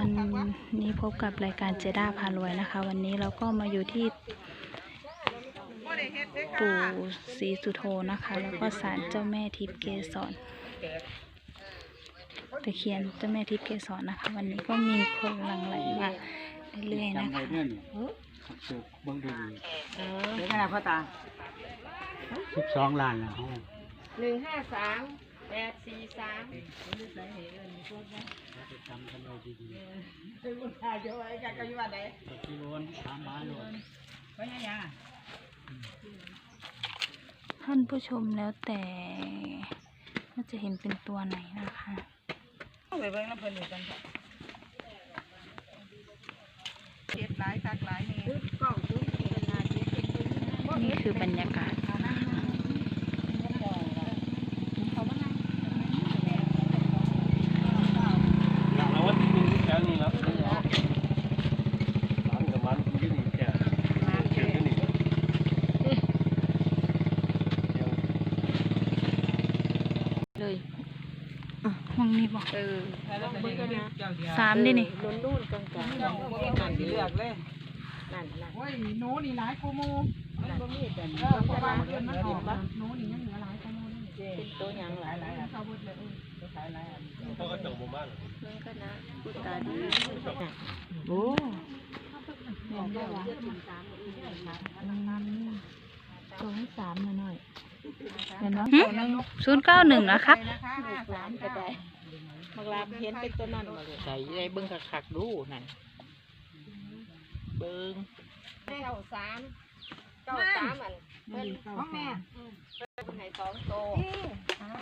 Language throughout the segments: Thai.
อนนี้พบกับรายการเจด้าพารวยนะคะ วันนี้เราก็มาอยู่ที่ปู่ศรีสุโธนะคะ แล้วก็ศาลเจ้าแม่ทิพย์เกศรตะเคียนเจ้าแม่ทิพย์เกศรนะคะ วันนี้ก็มีคนหลั่งไหลมาเรื่อยๆนะจำไว้คะเนื่อนี่ขับเสือกเบิ้งดูเออแค่ไหนพ่อตาสิบสองล้านแล้วเขาหนึ่งห้าสาม แปดสี่สามจำกันไว้ดีเป็นลูกชายเจ้าไอ้กันก็อยู่วันไหนกี้โอนสามบาทโลนไม่ใช่ยังท่านผู้ชมแล้วแต่ว่าจะเห็นเป็นตัวไหนนะคะไปเบิ่งน้ำเพลินอยู่กันเถอะเจ็ดหลายคักหลายนี่นี่คือบรรยากาศ เอาวัดที่แถวนี้แล้วร้านกับมันที่นี่แค่เชื่อที่นี่ เลย อะห้องนี้บอกเออแล้วเบิ่งกันนะสามดินี่รุ่นรุ่นกลางกลางนั่นเลือกเลยนั่นนั่นโอ้ยหนูนี่หลายกูมูนั่นก็มีแต่เออเพราะว่าเพิ่นมันออกแล้วหนูนี่ยังเหลือหลายกูมูนี่เป็นตัวอย่างหลายหลายอันเขาเบิดเลยเออขายหลายอันเขาก็จังบ่มากเพิ่นก็นะพูดตาดีโอ้บอกได้ว่า สองสามหน่อยเห็นไหม ศูนย์เก้าหนึ่งนะครับสามก็ได้มักลาเห็นเป็นตัวนั่นมาเลยใส่ได้เบิ้งคักๆดูนั่นเบิ้งเก้าสามเก้าสามอันเพิ่นของแม่เพิ่นให้สองโต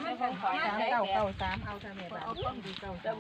เพิ่นขอสามเก้าเก้าสามเอาทำไมบ้างเอาต้องดูเก้าสาม